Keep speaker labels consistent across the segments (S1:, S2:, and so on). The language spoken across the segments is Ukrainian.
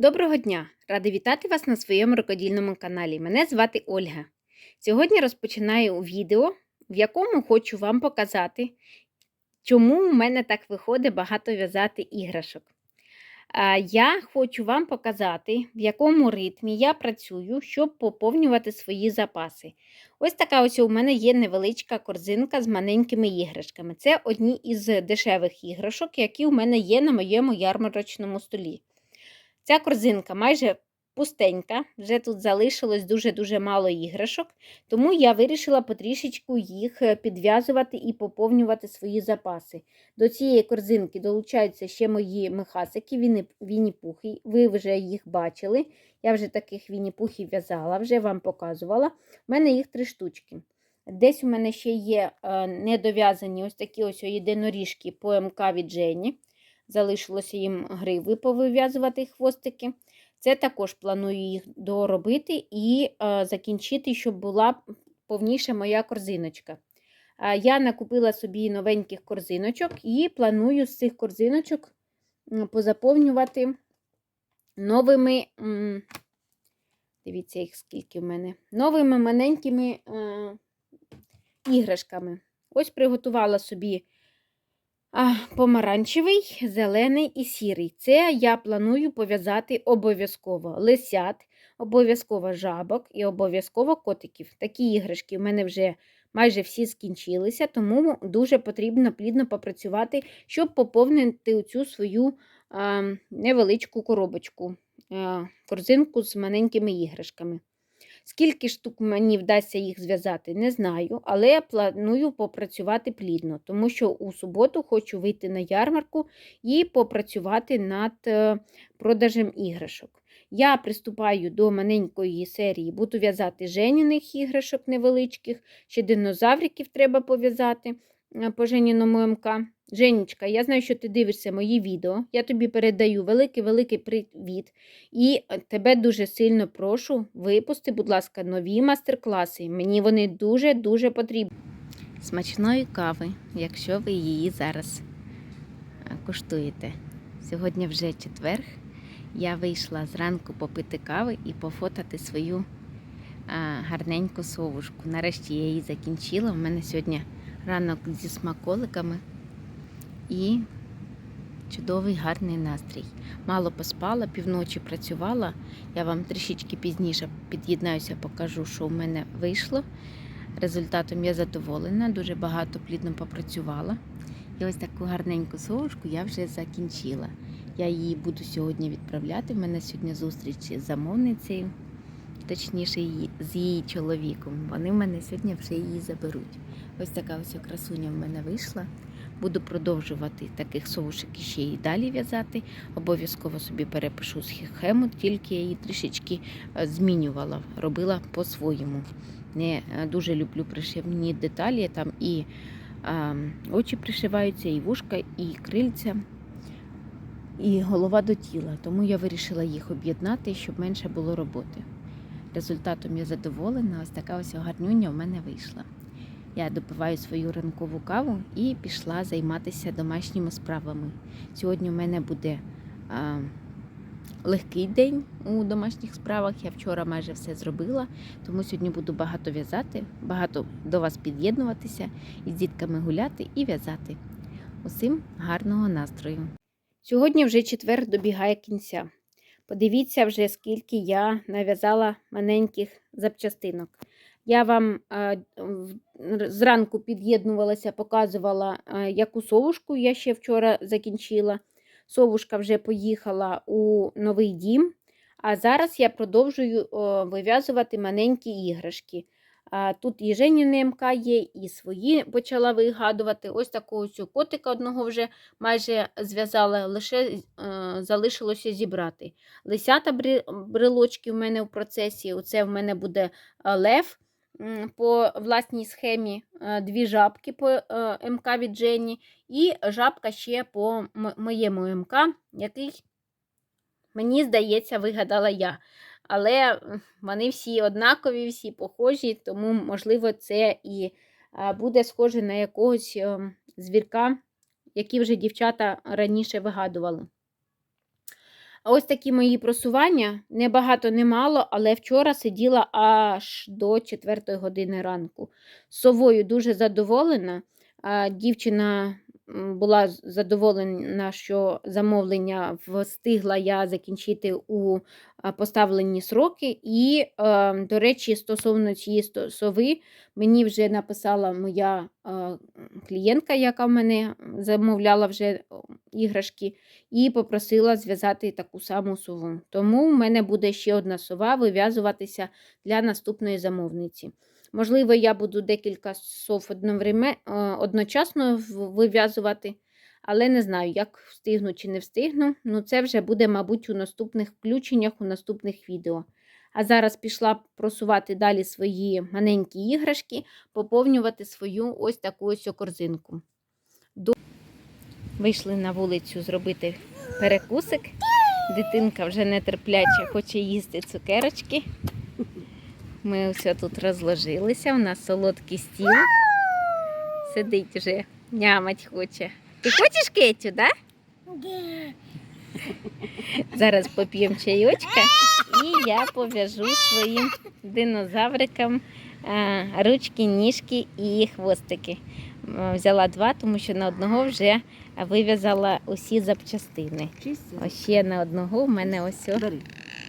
S1: Доброго дня! Рада вітати вас на своєму рукодільному каналі. Мене звати Ольга. Сьогодні розпочинаю відео, в якому хочу вам показати, чому у мене так виходить багато в'язати іграшок. Я хочу вам показати, в якому ритмі я працюю, щоб поповнювати свої запаси. Ось така ось у мене є невеличка корзинка з маленькими іграшками. Це одні із дешевих іграшок, які у мене є на моєму ярмарочному столі. Ця корзинка майже пустенька, вже тут залишилось дуже-дуже мало іграшок, тому я вирішила потрішечку їх е, підв'язувати і поповнювати свої запаси. До цієї корзинки долучаються ще мої мехасики, вінні-пухи. Ви вже їх бачили. Я вже таких вінні-пухів в'язала, вже вам показувала. У мене їх три штучки. Десь у мене ще є е, недов'язані ось такі ось єдиноріжки по МК від Жені. Залишилося їм гриви повив'язувати хвостики. Це також планую їх доробити і е, закінчити, щоб була повніша моя корзиночка. Е, я накупила собі новеньких корзиночок і планую з цих корзиночок позаповнювати новими, дивіться, їх скільки в мене, новими маленькими е, іграшками. Ось приготувала собі помаранчевий, зелений і сірий. Це я планую пов'язати обов'язково лисят, обов'язково жабок і обов'язково котиків. Такі іграшки в мене вже майже всі скінчилися, тому дуже потрібно плідно попрацювати, щоб поповнити цю свою невеличку коробочку, корзинку з маленькими іграшками. Скільки штук мені вдасться їх зв'язати, не знаю, але я планую попрацювати плідно, тому що у суботу хочу вийти на ярмарку і попрацювати над е, продажем іграшок. Я приступаю до маленької серії, буду в'язати женіних іграшок невеличких, ще динозавриків треба пов'язати е, по Женіному МК. Женечка, я знаю, що ти дивишся мої відео. Я тобі передаю великий-великий привіт. І е, тебе дуже сильно прошу, випусти, будь ласка, нові мастер-класи. Мені вони дуже-дуже потрібні. Смачної кави, якщо ви її зараз е, куштуєте. Сьогодні вже четверг. Я вийшла зранку попити кави і пофотати свою е, гарненьку совушку. Нарешті я її закінчила. У мене сьогодні ранок зі смаколиками і чудовий гарний настрій. Мало поспала, півночі працювала. Я вам трішечки пізніше під'єднаюся, покажу, що в мене вийшло. Результатом я задоволена, дуже багато плідно попрацювала. І ось таку гарненьку совушку я вже закінчила. Я її буду сьогодні відправляти. У мене сьогодні зустріч з замовницею, точніше, з її чоловіком. Вони в мене сьогодні вже її заберуть. Ось така ось красуня в мене вийшла. Буду продовжувати таких совушек ще і далі в'язати. Обов'язково собі перепишу схему, тільки я її трішечки е, змінювала, робила по-своєму. Не е, дуже люблю пришивні деталі. Там і а, очі пришиваються, і вушка, і крильця, і голова до тіла. Тому я вирішила їх об'єднати, щоб менше було роботи. Результатом я задоволена, ось така ось гарнюня в мене вийшла. Я допиваю свою ранкову каву і пішла займатися домашніми справами. Сьогодні у мене буде а, легкий день у домашніх справах. Я вчора майже все зробила, тому сьогодні буду багато в'язати, багато до вас під'єднуватися, із дітками гуляти і в'язати. Усім гарного настрою. Сьогодні вже четвер добігає кінця. Подивіться вже, скільки я нав'язала маленьких запчастинок. Я вам зранку під'єднувалася, показувала, яку совушку я ще вчора закінчила. Совушка вже поїхала у новий дім, а зараз я продовжую вив'язувати маленькі іграшки. Тут і Женіни МК є, і свої почала вигадувати. Ось такого цю котика одного вже майже зв'язала, лише е, залишилося зібрати. Лисята брелочки в мене в процесі. Оце в мене буде лев по власній схемі е, дві жабки по е, МК від Дженні, і жабка ще по моєму МК, який, мені здається, вигадала я. Але вони всі однакові, всі похожі, тому, можливо, це і буде схоже на якогось е, звірка, які вже дівчата раніше вигадували. Ось такі мої просування. Не багато, не мало, але вчора сиділа аж до 4 години ранку. Совою дуже задоволена. Дівчина була задоволена, що замовлення встигла я закінчити у поставлені сроки. І, е, до речі, стосовно цієї сови, мені вже написала моя клієнтка, яка в мене замовляла вже іграшки, і попросила зв'язати таку саму сову. Тому в мене буде ще одна сова вив'язуватися для наступної замовниці. Можливо, я буду декілька сов е, одночасно вив'язувати, але не знаю, як встигну чи не встигну. Ну, це вже буде, мабуть, у наступних включеннях, у наступних відео. А зараз пішла просувати далі свої маленькі іграшки, поповнювати свою ось таку ось корзинку. До- Вийшли на вулицю зробити перекусик. Дитинка вже нетерпляче хоче їсти цукерочки. Ми все тут розложилися. У нас солодкий стіл. Сидить вже, нямать хоче. Ти хочеш Кетю, да? Зараз поп'ємо чайочка і я пов'яжу своїм динозаврикам ручки, ніжки і хвостики. Взяла два, тому що на одного вже вив'язала усі запчастини. Ось ще на одного в мене ось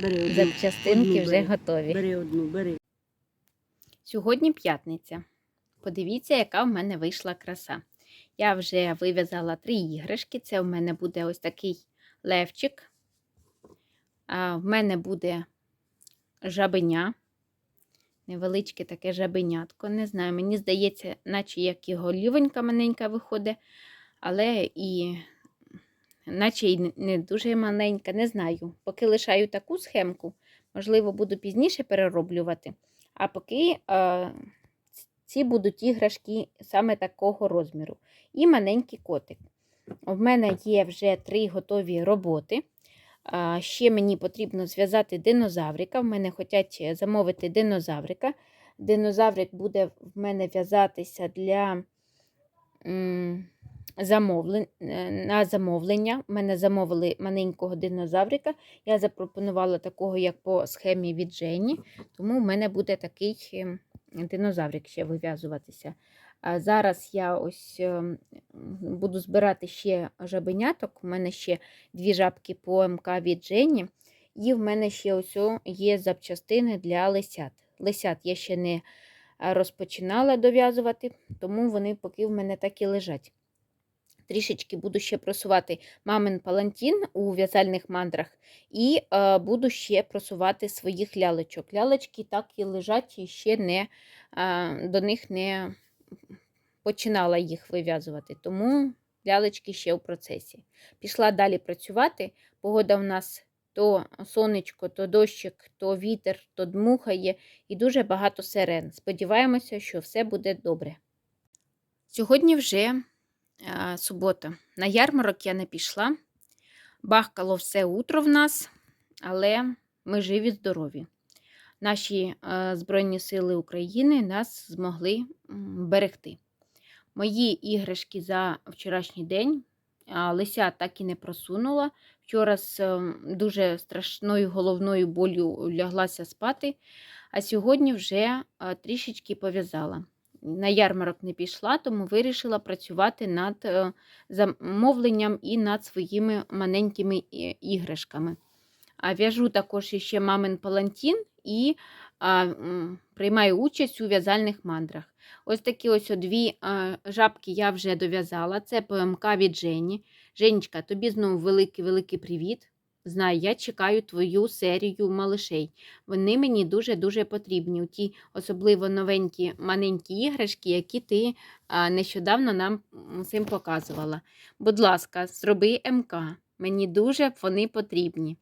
S2: Бери. Одну.
S1: запчастинки
S2: одну
S1: вже
S2: бери.
S1: готові.
S2: Бери одну, бери.
S1: Сьогодні п'ятниця. Подивіться, яка в мене вийшла краса. Я вже вив'язала три іграшки. Це в мене буде ось такий левчик. А в мене буде жабеня. Невеличке таке жабенятко. Не знаю, мені здається, наче як і голівонька маленька виходить, але і наче й не дуже маленька, не знаю. Поки лишаю таку схемку, можливо, буду пізніше перероблювати. А поки е, ці будуть іграшки саме такого розміру. І маленький котик. В мене є вже три готові роботи. А, ще мені потрібно зв'язати динозаврика. В мене хочуть замовити динозаврика. Динозаврик буде в мене в'язатися для замовлень, е, на замовлення. Мене замовили маленького динозаврика. Я запропонувала такого, як по схемі від Жені. Тому в мене буде такий ем, динозаврик ще вив'язуватися. А зараз я ось ем, буду збирати ще жабеняток. У мене ще дві жабки по МК від Жені. І в мене ще ось є запчастини для лисят. Лисят я ще не розпочинала дов'язувати, тому вони поки в мене так і лежать. Трішечки буду ще просувати мамин палантін у в'язальних мандрах, і е, буду ще просувати своїх лялечок. Лялечки так і лежать, і ще не, е, до них не починала їх вив'язувати, тому лялечки ще в процесі. Пішла далі працювати. Погода в нас то сонечко, то дощик, то вітер, то дмухає, і дуже багато сирен. Сподіваємося, що все буде добре. Сьогодні вже субота. На ярмарок я не пішла. Бахкало все утро в нас, але ми живі, здорові. Наші е, Збройні Сили України нас змогли берегти. Мої іграшки за вчорашній день Лися так і не просунула. Вчора з е, дуже страшною головною болю ляглася спати, а сьогодні вже е, трішечки пов'язала. На ярмарок не пішла, тому вирішила працювати над е, замовленням і над своїми маленькими іграшками. А в'яжу також ще мамин палантін і а, приймаю участь у в'язальних мандрах. Ось такі ось дві жабки я вже дов'язала. Це ПМК від Жені. Женечка, тобі знову великий-великий привіт. Знаю, я чекаю твою серію малишей. Вони мені дуже-дуже потрібні. Ті особливо новенькі маленькі іграшки, які ти нещодавно нам м, всім показувала. Будь ласка, зроби МК. Мені дуже вони потрібні.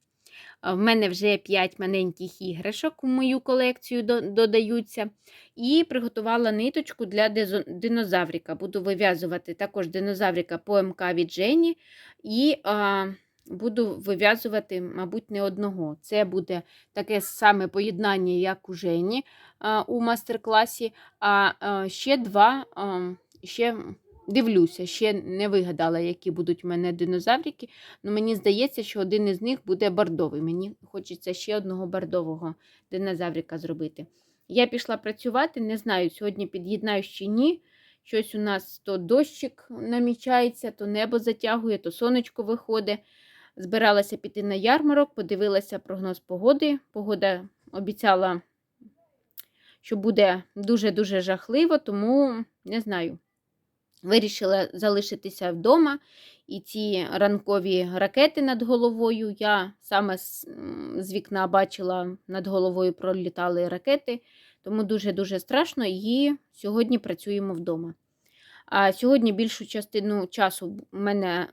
S1: В мене вже 5 маленьких іграшок у мою колекцію додаються. І приготувала ниточку для динозаврика. Буду вив'язувати також динозаврика по МК від Жені. І а, буду вив'язувати, мабуть, не одного. Це буде таке саме поєднання, як у Жені у мастер-класі. А, ще два, ще дивлюся, ще не вигадала, які будуть в мене динозаврики. Ну, мені здається, що один із них буде бордовий. Мені хочеться ще одного бордового динозаврика зробити. Я пішла працювати, не знаю, сьогодні під'єднаю чи ні. Щось у нас то дощик намічається, то небо затягує, то сонечко виходить. Збиралася піти на ярмарок, подивилася прогноз погоди. Погода обіцяла, що буде дуже-дуже жахливо, тому не знаю. Вирішила залишитися вдома. І ці ранкові ракети над головою. Я саме з, вікна бачила, над головою пролітали ракети, тому дуже-дуже страшно. І сьогодні працюємо вдома. А сьогодні більшу частину часу в мене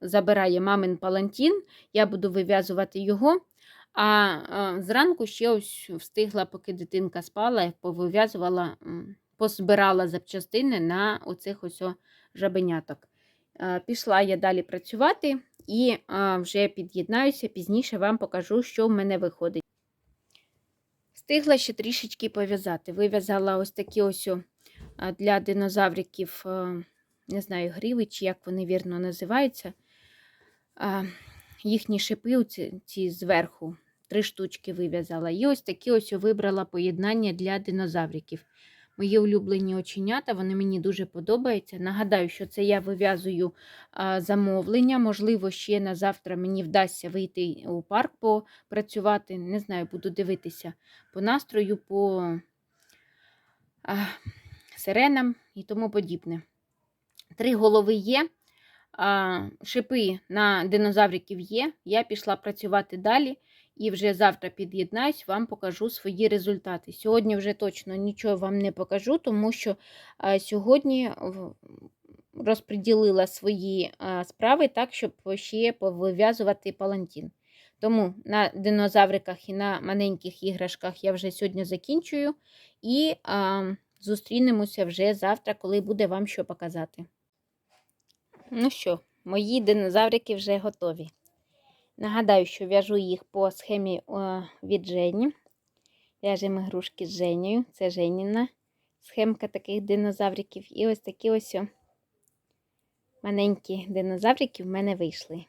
S1: забирає мамин палантін. Я буду вив'язувати його. А зранку ще ось встигла, поки дитинка спала, повив'язувала, позбирала запчастини на оцих ось жабеняток. Пішла я далі працювати і вже під'єднаюся, пізніше вам покажу, що в мене виходить. Встигла ще трішечки пов'язати. Вив'язала ось такі ось для динозавриків, не знаю, гриви, чи як вони вірно називаються. Їхні шипи ці зверху, три штучки вив'язала. І ось такі ось вибрала поєднання для динозавриків. Мої улюблені оченята, вони мені дуже подобаються. Нагадаю, що це я вив'язую замовлення. Можливо, ще на завтра мені вдасться вийти у парк попрацювати. Не знаю, буду дивитися по настрою, по сиренам і тому подібне. Три голови є. Шипи на динозавриків є. Я пішла працювати далі і вже завтра під'єднаюсь, вам покажу свої результати. Сьогодні вже точно нічого вам не покажу, тому що сьогодні розподілила свої справи так, щоб ще повив'язувати палантін. Тому на динозавриках і на маленьких іграшках я вже сьогодні закінчую. І а, зустрінемося вже завтра, коли буде вам що показати. Ну що, мої динозаврики вже готові. Нагадаю, що в'яжу їх по схемі від Жені. В'яжемо ігрушки з Женєю. Це Женіна схемка таких динозавриків. І ось такі ось маленькі динозаврики в мене вийшли.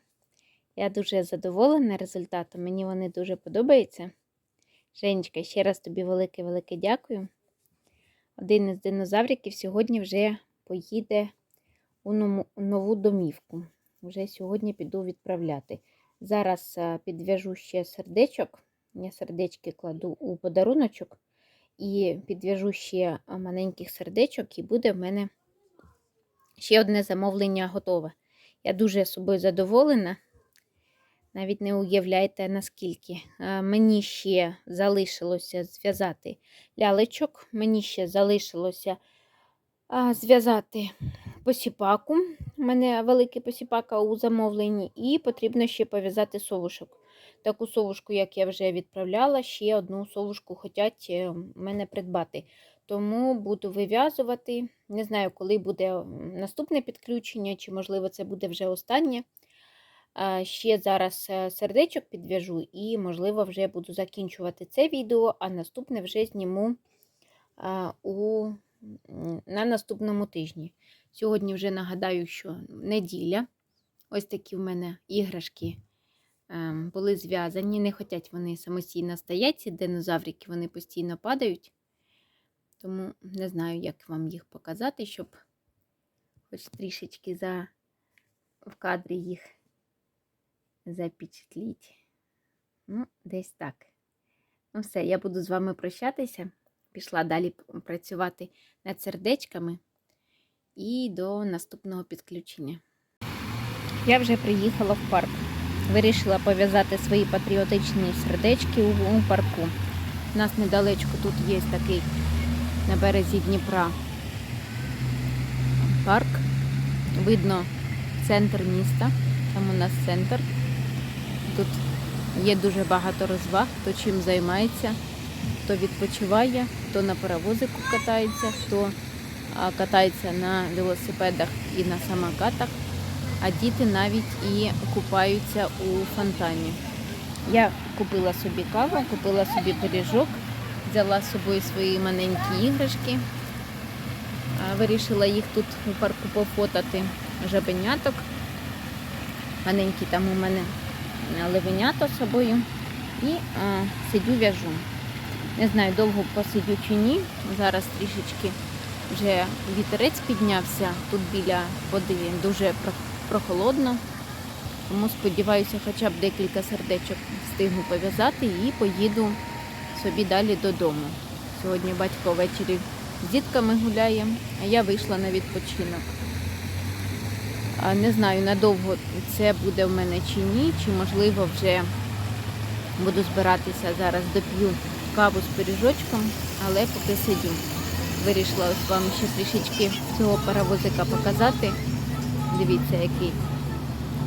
S1: Я дуже задоволена результатом. Мені вони дуже подобаються. Женечка, ще раз тобі велике-велике дякую. Один із динозавриків сьогодні вже поїде у нову домівку. Вже сьогодні піду відправляти. Зараз підв'яжу ще сердечок. Я сердечки кладу у подаруночок і підв'яжу ще маленьких сердечок, і буде в мене ще одне замовлення готове. Я дуже собою задоволена. Навіть не уявляєте, наскільки. А, Мені ще залишилося зв'язати лялечок, мені ще залишилося зв'язати посіпаку. У мене великий посіпака у замовленні, і потрібно ще пов'язати совушок. Таку совушку, як я вже відправляла, ще одну совушку хочуть е, мене придбати. Тому буду вив'язувати. Не знаю, коли буде наступне підключення, чи, можливо, це буде вже останнє. А, Ще зараз е, сердечок підв'яжу і, можливо, вже буду закінчувати це відео, а наступне вже зніму у, на наступному тижні. Сьогодні вже нагадаю, що неділя. Ось такі в мене іграшки ем, були зв'язані. Не хочуть вони самостійно стоять, ці динозаврики, вони постійно падають. Тому не знаю, як вам їх показати, щоб хоч трішечки за... в кадрі їх запечатліть. Ну, десь так. Ну, все, я буду з вами прощатися. Пішла далі працювати над сердечками і до наступного підключення. Я вже приїхала в парк. Вирішила пов'язати свої патріотичні сердечки у, парку. У нас недалечко тут є такий на березі Дніпра парк. Видно центр міста. Там у нас центр. Тут є дуже багато розваг, хто чим займається, хто відпочиває, хто на паровозику катається, хто катається на велосипедах і на самокатах, а діти навіть і купаються у фонтані. Я купила собі каву, купила собі пиріжок, взяла з собою свої маленькі іграшки. Вирішила їх тут у парку пофотати жабеняток. Маленькі там у мене левенята з собою. І а, сидю в'яжу. Не знаю, довго посидю чи ні. Зараз трішечки вже вітерець піднявся. Тут біля води дуже прохолодно. Тому сподіваюся, хоча б декілька сердечок встигну пов'язати і поїду собі далі додому. Сьогодні батько ввечері з дітками гуляє, а я вийшла на відпочинок. Не знаю, надовго це буде в мене чи ні, чи можливо вже буду збиратися зараз доп'ю каву з пиріжочком, але поки сидю. Вирішила ось вам ще трішечки цього паровозика показати. Дивіться, який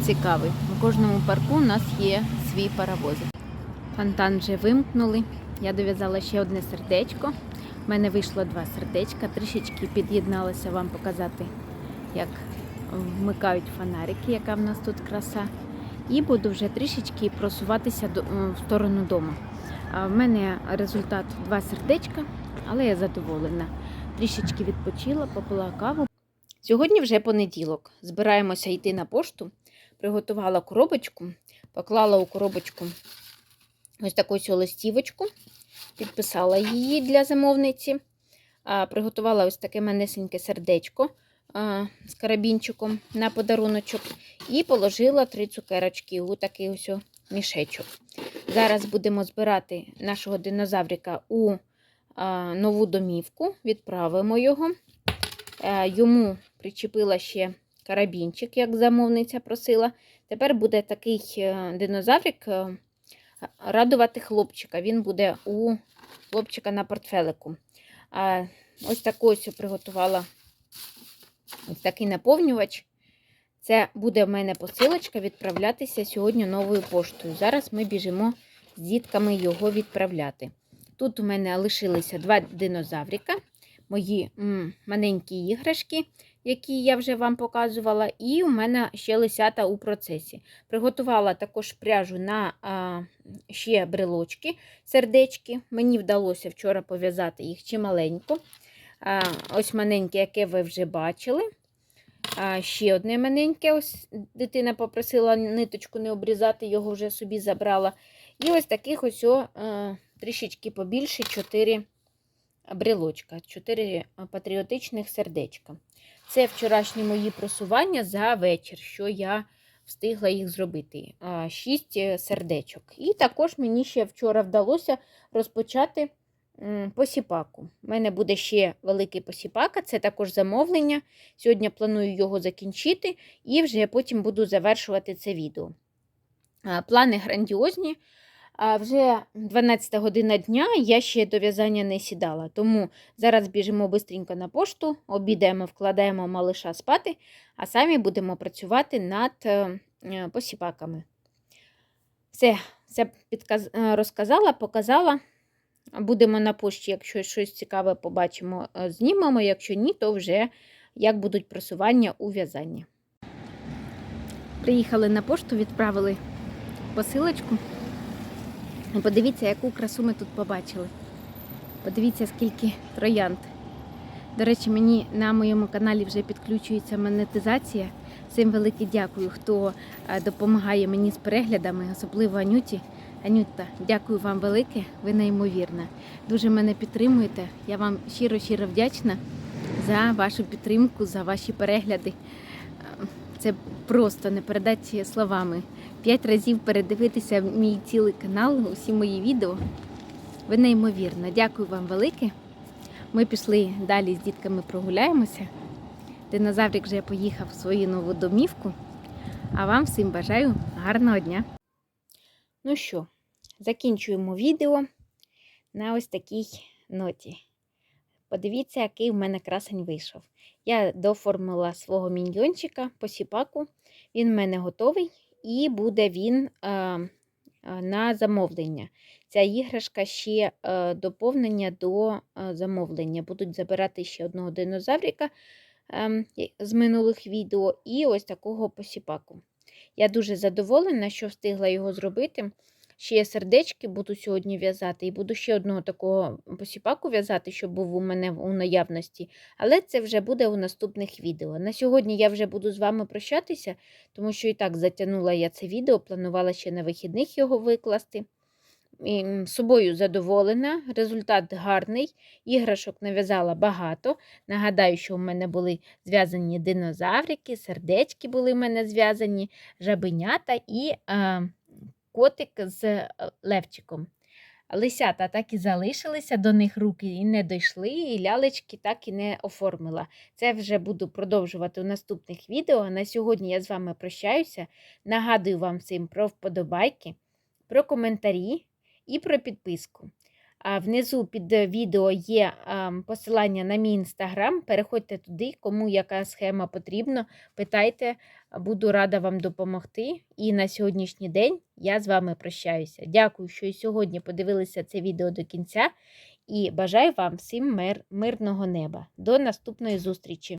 S1: цікавий. У кожному парку у нас є свій паровозик. Фонтан вже вимкнули. Я дов'язала ще одне сердечко. У мене вийшло два сердечка. Трішечки під'єдналася вам показати, як вмикають фонарики, яка в нас тут краса. І буду вже трішечки просуватися до, в сторону дому. В мене результат два сердечка, але я задоволена. Трішечки відпочила, попила каву. Сьогодні вже понеділок. Збираємося йти на пошту. Приготувала коробочку, поклала у коробочку ось таку ось листівочку, підписала її для замовниці. Приготувала ось таке манесеньке сердечко з карабінчиком на подаруночок. І положила три цукерочки у такий ось мішечок. Зараз будемо збирати нашого динозаврика у нову домівку, відправимо його. Е, Йому причепила ще карабінчик, як замовниця просила. Тепер буде такий е, динозаврик е, радувати хлопчика. Він буде у хлопчика на портфелику. Ось таку ось приготувала ось такий наповнювач. Це буде в мене посилочка відправлятися сьогодні новою поштою. Зараз ми біжимо з дітками його відправляти. Тут у мене лишилися два динозаврика, мої маленькі іграшки, які я вже вам показувала, і у мене ще лисята у процесі. Приготувала також пряжу на а, ще брелочки, сердечки. Мені вдалося вчора пов'язати їх чималенько. Ось маленьке, яке ви вже бачили. Ще одне маленьке, ось дитина попросила ниточку не обрізати, його вже собі забрала. І ось таких ось о, е, трішечки побільше 4 брелочка, 4 патріотичних сердечка. Це вчорашні мої просування за вечір, що я встигла їх зробити. 6 сердечок. І також мені ще вчора вдалося розпочати посіпаку. У мене буде ще великий посіпака, це також замовлення. Сьогодні планую його закінчити і вже потім буду завершувати це відео. Плани грандіозні. А вже 12 година дня я ще до в'язання не сідала. Тому зараз біжимо бистренько на пошту, обідаємо, вкладаємо малиша спати, а самі будемо працювати над е, е, посіпаками. Все, все підказ... е, розказала, показала. Будемо на пошті, якщо щось цікаве побачимо, е, знімемо. Якщо ні, то вже як будуть просування у в'язанні. Приїхали на пошту, відправили посилочку. Подивіться, яку красу ми тут побачили. Подивіться, скільки троянд. До речі, мені на моєму каналі вже підключується монетизація. Всім велике дякую, хто е, допомагає мені з переглядами, особливо Анюті. Анюта, дякую вам велике, ви неймовірна. Дуже мене підтримуєте. Я вам щиро-щиро вдячна за вашу підтримку, за ваші перегляди. Це просто не передати словами. П'ять разів передивитися мій цілий канал, усі мої відео. Ви неймовірна. Дякую вам велике. Ми пішли далі з дітками прогуляємося. Динозаврик вже поїхав в свою нову домівку. А вам всім бажаю гарного дня. Ну що, закінчуємо відео на ось такій ноті. Подивіться, який в мене красень вийшов. Я доформила свого міньйончика посіпаку. Він в мене готовий і буде він е, на замовлення. Ця іграшка ще е, доповнення до е, замовлення. Будуть забирати ще одного динозаврика е, з минулих відео і ось такого посіпаку. Я дуже задоволена, що встигла його зробити. Ще сердечки буду сьогодні в'язати, і буду ще одного такого посіпаку в'язати, щоб був у мене у наявності. Але це вже буде у наступних відео. На сьогодні я вже буду з вами прощатися, тому що і так затягнула я це відео, планувала ще на вихідних його викласти. І, Собою задоволена, результат гарний. Іграшок нав'язала багато. Нагадаю, що у мене були зв'язані динозаврики, сердечки були в мене зв'язані, жабенята і е, котик з е, левчиком. Лисята так і залишилися, до них руки і не дійшли, і лялечки так і не оформила. Це вже буду продовжувати у наступних відео. На сьогодні я з вами прощаюся. Нагадую вам всім про вподобайки, про коментарі і про підписку. Внизу під відео є посилання на мій інстаграм. Переходьте туди, кому яка схема потрібна. Питайте, буду рада вам допомогти. І на сьогоднішній день я з вами прощаюся. Дякую, що і сьогодні подивилися це відео до кінця. І бажаю вам всім мир, мирного неба. До наступної зустрічі!